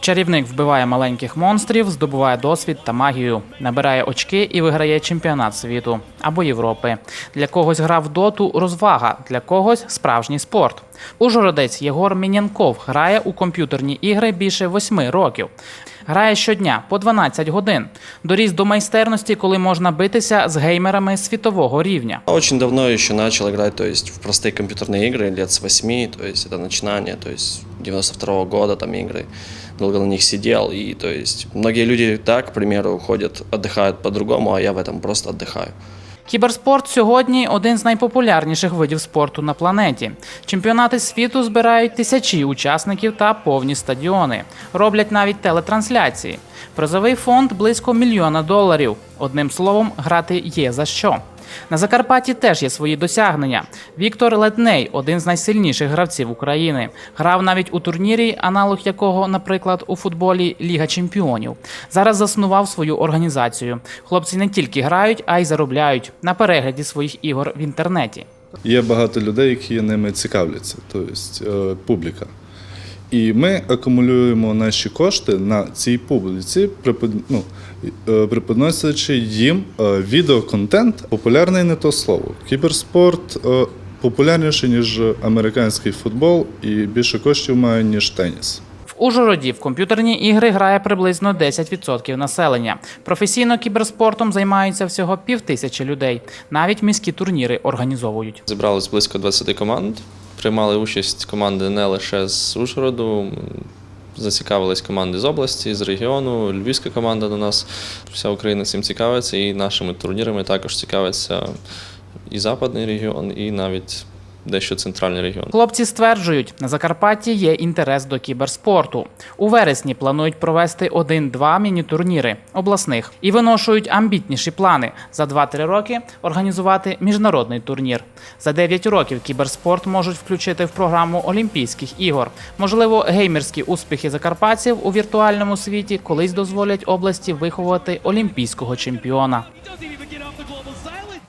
Чарівник вбиває маленьких монстрів, здобуває досвід та магію, набирає очки і виграє чемпіонат світу або Європи. Для когось гра в доту розвага, для когось справжній спорт. Ужгородець Єгор Мінянков грає у комп'ютерні ігри більше восьми років. Грає щодня по 12 годин. Доріс до майстерності, коли можна битися з геймерами світового рівня. Очень давно еще начал играть, то есть в простые компьютерные игры, лет с 8, то есть это начинание, то есть 92 года там игры, долго на них сидел, и то есть многие люди так, к примеру, уходят, отдыхают по-другому, а я в этом просто отдыхаю. Кіберспорт сьогодні один з найпопулярніших видів спорту на планеті. Чемпіонати світу збирають тисячі учасників та повні стадіони. Роблять навіть телетрансляції. Призовий фонд близько мільйона доларів. Одним словом, грати є за що. На Закарпатті теж є свої досягнення. Віктор Ледней один з найсильніших гравців України. Грав навіть у турнірі, аналог якого, наприклад, у футболі Ліга Чемпіонів. Зараз заснував свою організацію. Хлопці не тільки грають, а й заробляють на перегляді своїх ігор в інтернеті. Є багато людей, які ними цікавляться, тобто публіка. І ми акумулюємо наші кошти на цій публіці, ну, е, преподносячи їм е, відеоконтент, популярний не то слово. Кіберспорт е, популярніший, ніж американський футбол, і більше коштів має, ніж теніс. В Ужгороді в комп'ютерні ігри грає приблизно 10% населення. Професійно кіберспортом займаються всього півтисячі людей. Навіть міські турніри організовують. Зібралось близько 20 команд. Приймали участь команди не лише з Ужгороду. Зацікавились команди з області, з регіону, львівська команда до нас. Вся Україна цим цікавиться, і нашими турнірами також цікавиться і западний регіон, і навіть дещо центральний регіон. Хлопці стверджують, на Закарпатті є інтерес до кіберспорту. У вересні планують провести один-два міні-турніри обласних і виношують амбітніші плани за 2-3 роки організувати міжнародний турнір. За 9 років кіберспорт можуть включити в програму Олімпійських ігор. Можливо, геймерські успіхи закарпатців у віртуальному світі колись дозволять області виховувати олімпійського чемпіона.